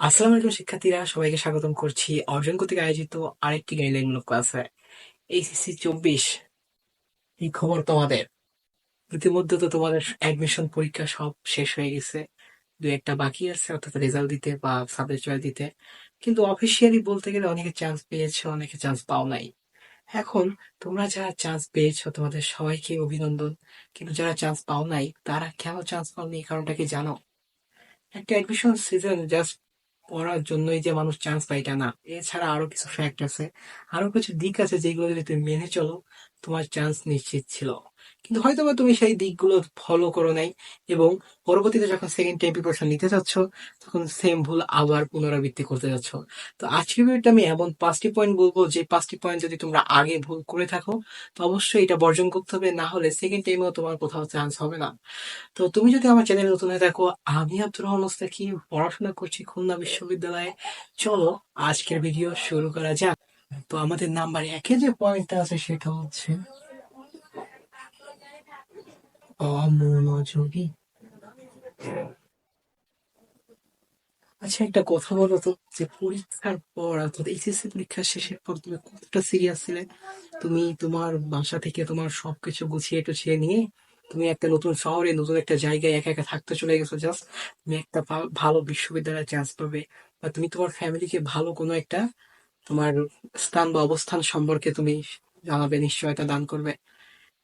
আসসালামু আলাইকুম শিক্ষার্থীরা, সবাইকে স্বাগতম করছি। অর্জন কর্তৃক আয়োজিত আরেকটি গাইডলাইনমূলক ক্লাসে এইচএসসি চব্বিশ এই খবর তোমাদের? ইতিমধ্যে তো তোমাদের অ্যাডমিশন পরীক্ষা সব শেষ হয়ে গেছে। দু একটা বাকি আছে, অর্থাৎ রেজাল্ট দিতে বা সাবজেক্ট চয়েস দিতে। কিন্তু অফিসিয়ালি বলতে গেলে অনেকে চান্স পেয়েছে, অনেকে চান্স পাও নাই। এখন তোমরা যারা চান্স পেয়েছ, তোমাদের সবাইকে অভিনন্দন। কিন্তু যারা চান্স পাও নাই, তারা কেন চান্স পাওনি এই কারণটা কি জানো? একটা অ্যাডমিশন সিজন জাস্ট পড়ার জন্যই যে মানুষ চান্স পায় এটা না। এছাড়া আরও কিছু ফ্যাক্ট আছে। আরও কিছু দিক আছে যেগুলো যদি তুমি মেনে চলো, তোমার চান্স নিশ্চিত ছিল। কিন্তু হয়তো বা তুমি সেই দিকগুলো ফলো করো নাই এবং পরবর্তীতে যখন সেকেন্ড টাইম প্রিপারেশন নিতে যাচ্ছ তখন সেম ভুল আবার পুনরাবৃত্তি করতে যাচ্ছ তো আজকের ভিডিওটা আমি এমন পাঁচটি পয়েন্ট বলব, যে পাঁচটি পয়েন্ট যদি তোমরা আগে ভুল করে থাকো, তো অবশ্যই এটা বর্জন করতে হবে, না হলে সেকেন্ড টাইমেও তোমার কোথাও চান্স হবে না। তো তুমি যদি আমার চ্যানেলে নতুন হয়ে থাকো, আমি আব্দুর রহমান মোস্তাকি, পড়াশোনা করছি খুলনা বিশ্ববিদ্যালয়ে। চলো আজকের ভিডিও শুরু করা যাক। তো আমাদের নাম্বার একে যে পয়েন্টটা আছে, সেটা হচ্ছে অমনোযোগী। আচ্ছা একটা কথা বলো তো, যে পরীক্ষার পর, অর্থাৎ এইচএসসি পরীক্ষা শেষের পর তুমি কতটা সিরিয়াস ছিলে? তুমি তোমার বাসা থেকে তোমার সবকিছু গুছিয়ে টুছিয়ে নিয়ে তুমি একটা নতুন শহরে, নতুন একটা জায়গায় একা একা থাকতে চলে গেছো জাস্ট তুমি একটা ভালো বিশ্ববিদ্যালয়ে চান্স পাবে। বা তুমি তোমার ফ্যামিলিকে ভালো কোনো একটা তোমার স্থান বা অবস্থান সম্পর্কে তুমি জানাবে নিশ্চয়তা দান করবে।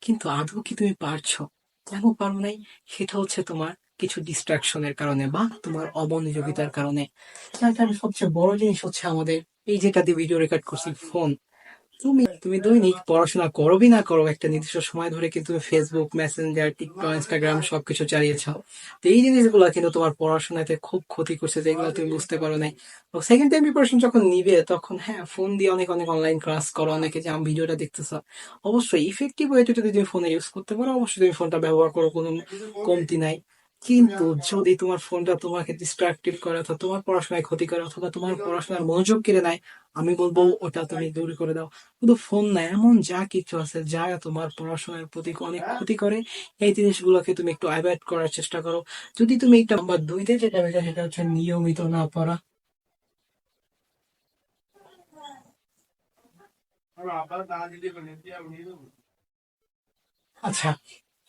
কিন্তু আদৌ কি তুমি পারছ? কেন পারো নাই। সেটা হচ্ছে তোমার কিছু ডিস্ট্রাকশনের কারণে বা তোমার অমনোযোগিতার কারণে। তার কারণে সবচেয়ে বড় জিনিস হচ্ছে আমাদের, এই যেটা দিয়ে ভিডিও রেকর্ড করছি ফোন তুমি তুমি দৈনিক পড়াশোনা করো না করো, একটা নির্দিষ্ট সময় ধরে কিন্তু তুমি ফেসবুক মেসেঞ্জার টিকটক ইনস্টাগ্রাম সবকিছু চালিয়েছ তো এই জিনিসগুলো কিন্তু তোমার পড়াশোনাতে খুব ক্ষতি করছে, যেগুলো তুমি বুঝতে পারো নাই। তো সেকেন্ড টাইম প্রিপারেশন যখন নিবে, তখন হ্যাঁ ফোন দিয়ে অনেক অনেক অনলাইন ক্লাস করো, অনেকে যে আমি ভিডিওটা দেখতেছ। অবশ্যই ইফেক্টিভ ওয়েতে যদি তুমি ফোনে ইউজ করতে পারো, অবশ্যই তুমি ফোনটা ব্যবহার করো, কোনো কমতি নাই। কিন্তু যদি তোমার ফোনটা তোমাকে ডিস্ট্রাক্টিভ করে অথবা তোমার পড়াশোনায় ক্ষতি করে অথবা তোমার পড়াশোনার মনোযোগ কেড়ে নেয় আমি বলব ওটা তুমি দূর করে দাও। শুধু ফোন না এমন যা কিছু আছে যা তোমার পড়াশোনার প্রতি অনেক ক্ষতি করে এই জিনিসগুলোকে তুমি একটু অ্যাভয়েড করার চেষ্টা করো। যদি তুমি একটা নাম্বার দুইতে যেটা বেটা সেটা হচ্ছে নিয়মিত না পড়া। আচ্ছা।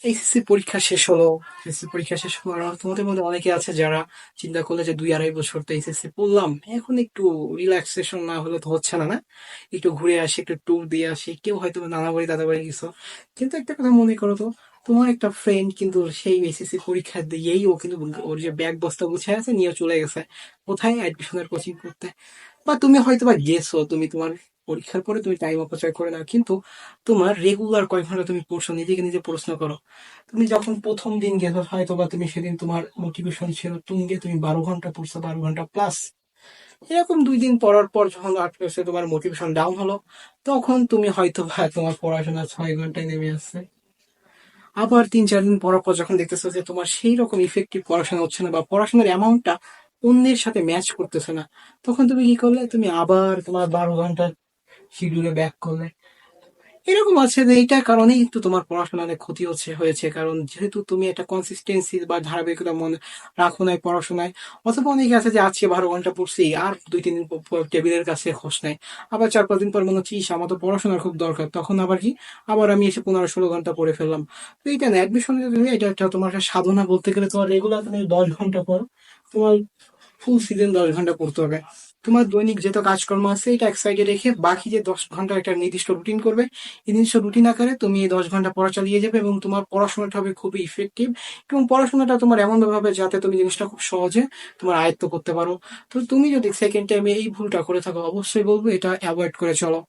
এইচএসসি পরীক্ষা শেষ হলো। এইচএসসি পরীক্ষা শেষ হলো আর তোমাদের মধ্যে অনেকে আছে যারা চিন্তা করলে যে দুই আড়াই বছর তো এইচএসসি পড়লাম। এখন একটু রিল্যাক্সেশন না হলে তো হচ্ছে না না? একটু ঘুরে আসি, একটু ট্যুর দিয়ে আসি। কেউ হয়তো নানা বাড়ি দাদা বাড়ি গেছো। কিন্তু একটা কথা মনে করো তো, তোমার একটা ফ্রেন্ড কিন্তু সেই এইচএসসি পরীক্ষা দিয়েই ও কিন্তু ওর যে ব্যাগ বস্তা গুছিয়ে আছে নিয়ে চলে গেছে। কোথায় অ্যাডমিশনের কোচিং করতে? বা তুমি হয়তো বা গেছো, তুমি তোমার পরীক্ষার পরে তুমি টাইম অপচয় করে নাও। কিন্তু তোমার রেগুলার কয় ঘণ্টা তুমি পড়ছো, নিজেকে নিজে প্রশ্ন করো। তুমি যখন প্রথম দিন গেছো হয়তো বা তুমি সেদিন তোমার মোটিভেশন ছিল তুঙ্গে তুমি বারো ঘণ্টা পড়ছো, বারো ঘণ্টা প্লাস এরকম দুই দিন পড়ার পর যখন আটকে তোমার মোটিভেশন ডাউন হলো, তখন তুমি হয়তো বা তোমার পড়াশোনা ছয় ঘন্টায় নেমে আসছে আবার তিন চার দিন পর পর যখন দেখতেছো যে তোমার সেই রকম ইফেক্টিভ পড়াশোনা হচ্ছে না বা পড়াশোনার অ্যামাউন্টটা অন্যের সাথে ম্যাচ করতেছে না, তখন তুমি কি করলে? তুমি আবার তোমার বারো ঘণ্টা শিডিউলে ব্যাক করলে। এরকম আছে যে এইটার কারণেই কিন্তু তোমার পড়াশোনার অনেক ক্ষতি হচ্ছে, হয়েছে। কারণ যেহেতু তুমি একটা কনসিস্টেন্সি বা ধারাবাহিকতা মনে রাখো নাই পড়াশোনায়, অথবা অনেকে আছে যে আজকে বারো ঘণ্টা পড়ছি, আর দুই, তিন দিন টেবিলের কাছে খোঁজ নাই। আবার চার, পাঁচ দিন পর মনে হচ্ছে, ইস, আমার তো পড়াশোনার খুব দরকার। তখন আবার কি? আবার আমি এসে পনেরো, ষোলো ঘণ্টা পড়ে ফেললাম। তো এইটা না অ্যাডমিশন এটা একটা তোমার একটা সাধনা বলতে গেলে তোমার রেগুলার তুমি দশ ঘণ্টা পর তোমার ফুল সিজন দশ ঘণ্টা পড়তে হবে। তোমার দৈনিক যত কাজকর্ম আছে, এটা এক সাইডে রেখে বাকি যে দশ ঘণ্টার একটা নির্দিষ্ট রুটিন করবে, এই নির্দিষ্ট রুটিন আকারে তুমি এই দশ ঘণ্টা পড়া চালিয়ে যাবে এবং তোমার পড়াশোনাটা হবে খুবই ইফেক্টিভ এবং পড়াশোনাটা তোমার এমন ভাবে হবে যাতে তুমি জিনিসটা খুব সহজে তোমার আয়ত্ত করতে পারো। তো তুমি যদি সেকেন্ড টাইমে এই ভুলটা করে থাকো, অবশ্যই বলব এটা অ্যাভয়েড করে চলো।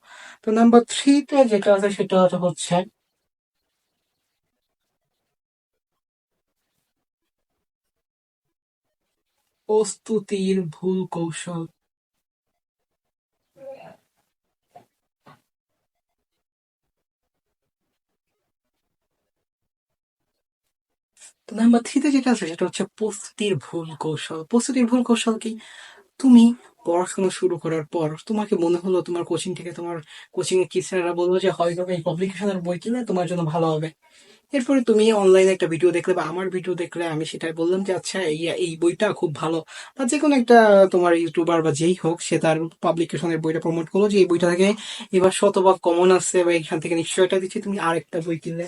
তো নাম্বার থ্রিতে যেটা আছে সেটা হচ্ছে প্রস্তুতির ভুল কৌশল। তো নাম্বার থ্রিতে যেটা আছে, সেটা হচ্ছে প্রস্তুতির ভুল কৌশল। প্রস্তুতির ভুল কৌশল কি? তুমি পড়াশোনা শুরু করার পর তোমাকে মনে হলো তোমার কোচিং থেকে তোমার কোচিং এর টিচাররা বলল যে হয়তো এই পাবলিকেশনের বই কিনে, তোমার জন্য ভালো হবে। এরপরে তুমি অনলাইনে একটা ভিডিও দেখলে বা আমার ভিডিও দেখলে আমি সেটাই বললাম যে আচ্ছা এই এই বইটা খুব ভালো। বা যে কোনো একটা তোমার ইউটিউবার বা যেই হোক, সে তার পাবলিকেশনের বইটা প্রমোট করল যে, এই বইটা থেকে এবার শতভাগ কমন আসছে বা এখান থেকে নিশ্চয়টা দিচ্ছি, তুমি আরেকটা বই কিনলে।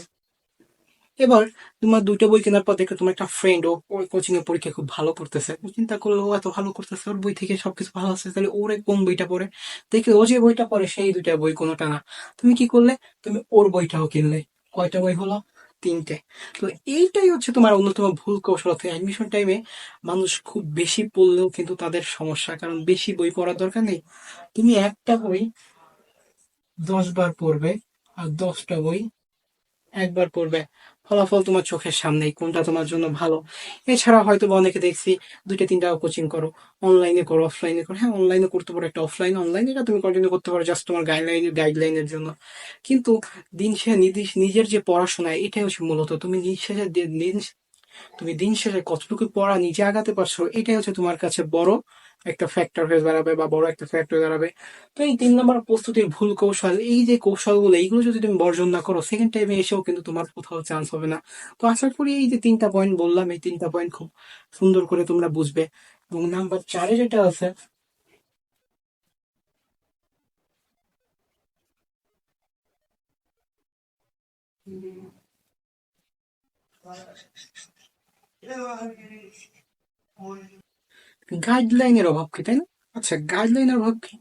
এবার তোমার দুইটা বই কেনার পর দেখলে তোমার একটা ফ্রেন্ড ও ওই কোচিং এর পরীক্ষা খুব ভালো করতেছে। চিন্তা করল, ও এত ভালো করতেছে, ওর বই থেকে সবকিছু ভালো আছে তাহলে ওরে কোন বইটা পড়ে? দেখে ও যে বইটা পড়ে সেই দুইটা বই, কোনোটা না। তুমি কি করলে? তুমি ওর বইটাও কিনলে। কয়টা বই হলো? তিনটে। তো এইটাই হচ্ছে তোমার অন্যতম ভুল কৌশল অ্যাডমিশন টাইমে মানুষ খুব বেশি পড়লেও কিন্তু তাদের সমস্যা, কারণ বেশি বই পড়ার দরকার নেই। তুমি একটা বই দশ বার পড়বে আর দশটা বই একবার করবে। ফলাফল তোমার চোখের সামনেই, কোনটা তোমার জন্য ভালো? এছাড়া হয়তো অনেকে দেখছি দুইটা তিনটা কোচিং করো। অনলাইনে করো অফলাইনে করো। হ্যাঁ অনলাইনে করতে পারো, একটা অফলাইন অনলাইনে এটা তুমি কন্টিনিউ করতে পারো জাস্ট তোমার গাইডলাইন গাইডলাইনের জন্য। কিন্তু দিন শেষে নিজের যে পড়াশোনা, এটাই হচ্ছে মূলত। তুমি দিন শেষে দিন, তুমি দিন শেষে কতটুকু পড়া নিজে আগাতে পারছ, এটাই হচ্ছে তোমার কাছে বড় একটা ফ্যাক্টর হয়ে দাঁড়াবে বা বড় একটা ফ্যাক্টর হয়ে দাঁড়াবে। তো এই তিন নম্বর প্রস্তুতির ভুল কৌশল, এই যে কৌশলগুলো, এইগুলো যদি তুমি বর্জন না করো সেকেন্ড টাইমে এসেও কিন্তু তোমার কোথাও চান্স হবে না। তো আশা করি এই যে তিনটা পয়েন্ট বললাম, এই তিনটা পয়েন্ট খুব সুন্দর করে তোমরা বুঝবে। এবং নাম্বার চারে যেটা আছে গাইডলাইনের অভাব কি, তাই না? আচ্ছা গাইডলাইনের অভাব কি?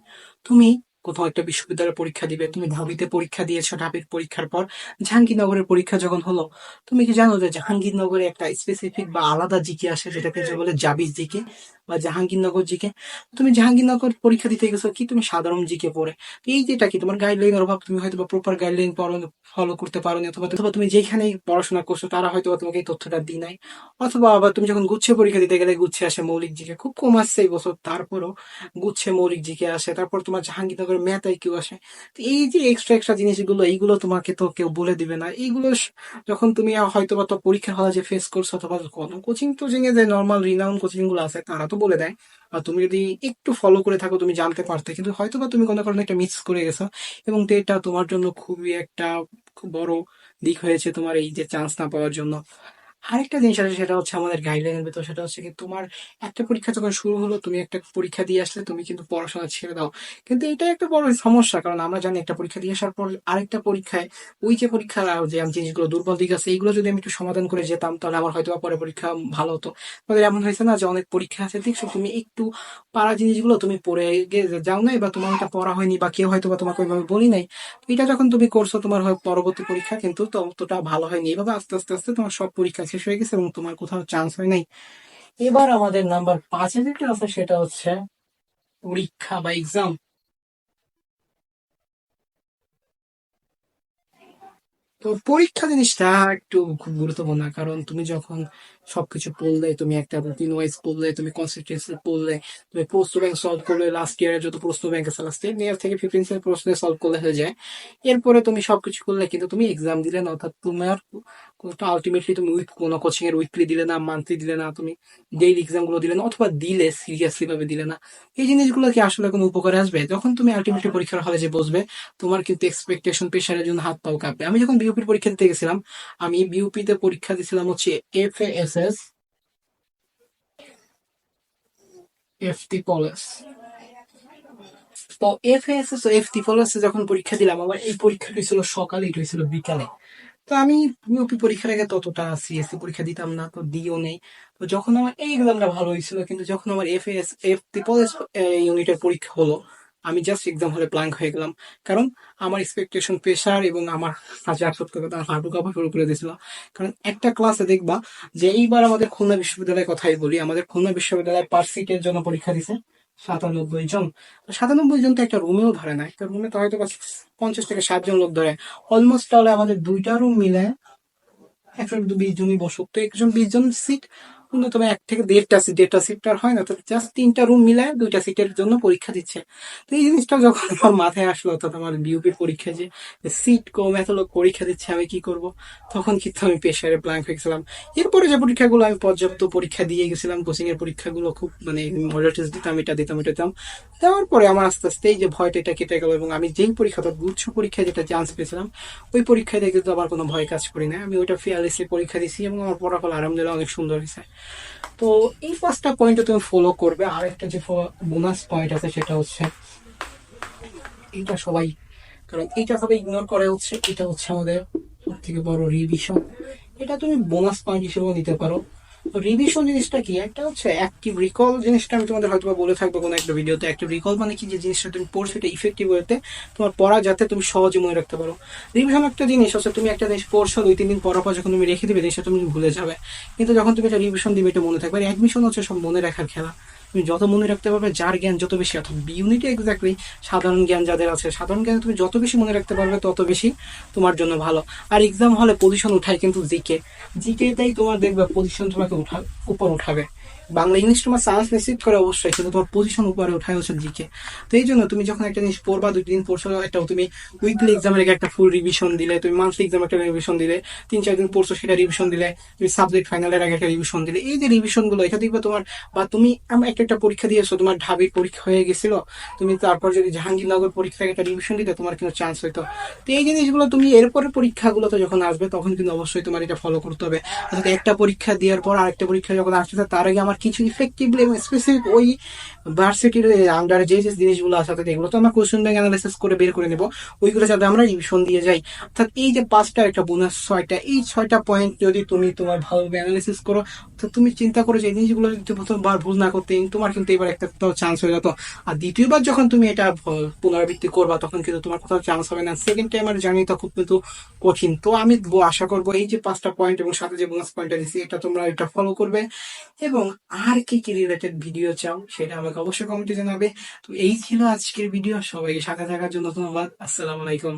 তুমি কোথাও একটা বিশ্ববিদ্যালয়ের পরীক্ষা দিবে, তুমি ঢাবিতে পরীক্ষা দিয়েছ, ঢাবির পরীক্ষার পর জাহাঙ্গীরনগরের পরীক্ষা যখন হলো, তুমি কি জানো যে জাহাঙ্গীরনগরে একটা স্পেসিফিক বা আলাদা জিকে আসে, যেটাকে যে বলে জাবিজ জিকে? বা জাহাঙ্গীরনগর জিকে, তুমি জাহাঙ্গীরনগর পরীক্ষা দিতে গেছো, কি তুমি সাধারণ জিকে পড়ে? এই যেটা কি তোমার গাইডলাইনের অভাব, তুমি হয়তো প্রপার গাইডলাইন ফলো করতে পারো অথবা অথবা তুমি যেখানেই পড়াশোনা করছ, তারা হয়তো তোমাকে এই তথ্যটা দিই নাই। অথবা আবার তুমি যখন গুচ্ছে পরীক্ষা দিতে গেলে, গুচ্ছে আসে মৌলিক জিকে, খুব কম আসছে এই বছর, তারপরও গুচ্ছে মৌলিক জিকে আসে, তারপর তোমার জাহাঙ্গীরনগরের ম্যাথ আইকিউ আসে। তো এই যে এক্সট্রা এক্সট্রা জিনিসগুলো, এইগুলো তোমাকে তো কেউ বলে দিবে না। এইগুলো যখন তুমি হয়তো বা তো পরীক্ষার হলে যে ফেস করছ, অথবা কোচিং টোচিং এ যে নর্মাল রিনাউন কোচিংগুলো আছে, তারা তো বলে দেয়। আর তুমি যদি একটু ফলো করে থাকো, তুমি জানতে পারতে। কিন্তু হয়তো বা তুমি কোনো কারণে একটা মিস করে গেছো। এবং এটা তোমার জন্য খুবই একটা বড় দিক হয়েছে তোমার এই যে চান্স না পাওয়ার জন্য। আরেকটা জিনিস আছে, সেটা হচ্ছে আমাদের গাইডলাইনের ভেতর, সেটা হচ্ছে কি তোমার একটা পরীক্ষা যখন শুরু হলো, তুমি একটা পরীক্ষা দিয়ে আসলে তুমি কিন্তু পড়াশোনা ছেড়ে দাও। কিন্তু এটা একটা বড় সমস্যা, কারণ আমরা জানি একটা পরীক্ষা দিয়ে আসার পর আরেকটা পরীক্ষায় ওই যে পরীক্ষার যে আমি জিনিসগুলো দুর্বল দিক আছে, এইগুলো যদি আমি একটু সমাধান করে যেতাম, তাহলে আমার হয়তো পরে পরীক্ষা ভালো হতো। আমাদের এমন হয়েছে না যে অনেক পরীক্ষা আছে, দেখছ তুমি একটু পারা জিনিসগুলো তুমি পড়ে যাও নাই বা তোমার এটা পড়া হয়নি বা কেউ হয়তো বা তোমাকে ওইভাবে বলি নাই, এটা যখন তুমি করছ তোমার হয় পরবর্তী পরীক্ষা কিন্তু ততটা ভালো হয়নি। এভাবে আস্তে আস্তে আস্তে তোমার সব পরীক্ষা শেষ হয়ে গেছে এবং তোমার কোথাও চান্স হয় নাই। এবার আমাদের নাম্বার পাঁচে যেটা আছে, সেটা হচ্ছে পরীক্ষা বা এক্সাম তো পরীক্ষা জিনিসটা একটু খুব গুরুত্বপূর্ণ, কারণ তুমি যখন সবকিছু পড়লে তুমি একটা রুটিন ওয়াইজ পড়লে তুমি কনসিস্টেন্সি পড়লে তুমি প্রশ্ন ব্যাংক সলভ করলে লাস্ট ইয়ারের যত প্রশ্ন ব্যাংক আছে লাস্ট ইয়ার থেকে ফিফটিন সেন্ট প্রশ্ন সলভ করলে হয়ে যায়। এরপরে তুমি সবকিছু করলে, কিন্তু তুমি এক্সাম দিলে না, অর্থাৎ তোমার আলটিমেটলি তুমি উইক কোনো কোচিং এর উইকলি দিলে না মান্থলি দিলে না, তুমি ডেইলি এক্সামগুলো দিলে না, অথবা দিলে সিরিয়াসলি ভাবে দিলে না, এই জিনিসগুলো কি আসলে কোনো উপকারে আসবে? যখন তুমি আলটিমেটলি পরীক্ষার হলে যে বসবে, তোমার কিন্তু এক্সপেকটেশন প্রেশারের জন্য হাত পাও কাঁপবে। আমি যখন বিউপির পরীক্ষা দিতে গেছিলাম, আমি বিউপিতে পরীক্ষা দিয়েছিলাম হচ্ছে F S S F T পলিস তো এফ এস এস ও এফ টি পলিস যখন পরীক্ষা দিলাম, আমার এই পরীক্ষাটা ছিল সকালে, এটা হয়েছিল বিকালে। তো আমি ইউপি পরীক্ষার আগে ততটা সিএসসি পরীক্ষা দিতাম না, তো দিও নেই। তো যখন আমার এই এক্সামটা ভালো হয়েছিল, কিন্তু যখন আমার এফ এস এফ ত্রিপল ইউনিটের পরীক্ষা হলো, আমি জাস্ট এক্সাম হলে ব্ল্যাঙ্ক হয়ে গেলাম। কারণ আমার এক্সপেকটেশন প্রেশার এবং আমার হাজার সত্য কথা হাঁটু কাপা শুরু করে দিয়েছিল। কারণ একটা ক্লাসে দেখবা যে এইবার আমাদের খুলনা বিশ্ববিদ্যালয়ের কথাই বলি, আমাদের খুলনা বিশ্ববিদ্যালয়ে পার সিটের জন্য পরীক্ষা দিছে সাতানব্বই জন। সাতানব্বই জন তো একটা রুমেও ধরে না একটা রুমে তো হয়তো পঞ্চাশ থেকে ষাট জন লোক ধরে। অলমোস্ট তাহলে আমাদের দুইটা রুম মিলে একশো বিশ জনই বসুক তো একজন বিশ জন সিট ন্যূনতম এক থেকে দেড়টা সিট দেড়টা সিটটার হয় না তো জাস্ট তিনটা রুম মিলায় দুইটা সিটের জন্য পরীক্ষা দিচ্ছে। তো এই জিনিসটা যখন আমার মাথায় আসলো, অর্থাৎ আমার বিউপির পরীক্ষা যে সিট কম, এত লোক পরীক্ষা দিচ্ছে, আমি কি করব? তখন কিন্তু আমি পেশারে ব্ল্যাঙ্ক হয়ে গেছিলাম। এরপরে যে পরীক্ষাগুলো, আমি পর্যাপ্ত পরীক্ষা দিয়ে গেছিলাম কোচিং এর পরীক্ষাগুলো খুব মানে মডেল টেস্ট দিতাম, এটা দিতাম এটা দিতাম। দেওয়ার পরে আমার আস্তে আস্তে এই যে ভয়টা, এটা কেটে গেল এবং আমি যেই পরীক্ষাটা গুচ্ছ পরীক্ষায় যেটা চান্স পেয়েছিলাম, ওই পরীক্ষায় দিয়ে কিন্তু আমার কোনো ভয় কাজ করি না আমি ওইটা ফিয়ারলেসলি পরীক্ষা দিয়েছি এবং আমার ফলাফল আলহামদুলিল্লাহ অনেক সুন্দর হয়েছে। তো এই পাঁচটা পয়েন্ট তুমি ফলো করবে। আর একটা যে বোনাস পয়েন্ট আছে সেটা হচ্ছে এটা সবাই, কারণ এটা সবাই ইগনোর করা হচ্ছে, এটা হচ্ছে আমাদের সব থেকে বড় রিভিশন এটা তুমি বোনাস পয়েন্ট হিসেবেও নিতে পারো। রিভিশন জিনিসটা কি? একটা হচ্ছে অ্যাক্টিভ রিকল জিনিসটা আমি তোমাদের হয়তো বলে থাকব কোনো একটা ভিডিওতে অ্যাক্টিভ রিকল মানে কি? যে জিনিসটা তুমি পড়ছো এটা ইফেক্টিভ হতে তোমার পড়া যাতে তুমি সহজে মনে রাখতে পারো। রিভিশন একটা জিনিস হচ্ছে তুমি একটা জিনিস পড়ছো, দুই, তিন দিন পর পর যখন তুমি রেখে দিবে, জিনিসটা তুমি ভুলে যাবে। কিন্তু যখন তুমি একটা রিভিশন দিবে, এটা মনে থাকবে। আর অ্যাডমিশন হচ্ছে সব মনে রাখার খেলা। তুমি যত মনে রাখতে পারবে যার জ্ঞান যত বেশি অর্থাৎ বি ইউনিটে এক্স্যাক্টলি সাধারণ জ্ঞান যাদের আছে, সাধারণ জ্ঞান তুমি যত বেশি মনে রাখতে পারবে তত বেশি তোমার জন্য ভালো। আর এক্সাম হলে পজিশন উঠায় কিন্তু জিকে জিকেটাই তোমার দেখবে পজিশন তোমাকে উঠা, উপর উঠাবে। বাংলা ইংলিশ তোমার চান্স নিশ্চিত করে অবশ্যই কিন্তু তোমার পজিশন উপরে উঠায় হচ্ছে জিকে। তো এই জন্য তুমি যখন একটা জিনিস পড়বা, দুই দিন পড়ছো, একটা তুমি উইকলি এক্সামের আগে একটা ফুল রিভিশন দিলে, তুমি মান্থলি এক্সাম একটা রিভিশন দিলে, তিন চার দিন পড়ছো, সেটা রিভিশন দিলে, তুমি সাবজেক্ট ফাইনালের আগে একটা রিভিশন দিলে, এই যে রিভিশনগুলো, এটা দেখবে তোমার, বা তুমি একটা একটা পরীক্ষা দিয়েছ, তোমার ঢাবির পরীক্ষা হয়ে গেছিল, তুমি তারপর যদি জাহাঙ্গীরনগর পরীক্ষায় একটা রিভিশন দিতে, তোমার কিন্তু চান্স হইতো। তো এই জিনিসগুলো তুমি এরপরে পরীক্ষাগুলোতে যখন আসবে, তখন কিন্তু অবশ্যই তোমার এটা ফলো করতে হবে। অর্থাৎ একটা পরীক্ষা দেওয়ার পর আরেকটা পরীক্ষা যখন আসছে তার আগে আমার কিছু ইফেক্টিভলি এবং স্পেসিফিক ওই ভার্সিটির আন্ডারে যে যে জিনিসগুলো আছে, অর্থাৎ এগুলো তো আমরা কোশ্চেন ব্যাংক অ্যানালাইসিস করে বের করে নেব। ওইগুলো যাতে আমরা রিভিশন দিয়ে যাই। অর্থাৎ এই যে পাঁচটা একটা বোনাস ছয়টা, এই ছয়টা পয়েন্ট যদি তুমি তোমার ভালোভাবে অ্যানালাইসিস করো তো তুমি চিন্তা করো যে এই জিনিসগুলো যদি প্রথমবার ভুল না করতে, তোমার কিন্তু এবার একটা চান্স হয়ে যেত। আর দ্বিতীয়বার যখন তুমি এটা পুনরাবৃত্তি করবা, তখন কিন্তু তোমার কোথাও চান্স হবে না। সেকেন্ড টাইম আর জার্নিটা খুব কিন্তু কঠিন। তো আমি আশা করব এই যে পাঁচটা পয়েন্ট এবং সাথে যে বোনাস পয়েন্টটা দিচ্ছি এটা তোমরা এটা ফলো করবে। এবং আর কি কি রিলেটেড ভিডিও চাও সেটা আমাকে অবশ্যই কমেন্টে জানাবে। তো এই ছিল আজকের ভিডিও সবাইকে সাথে থাকার জন্য ধন্যবাদ। আসসালামু আলাইকুম।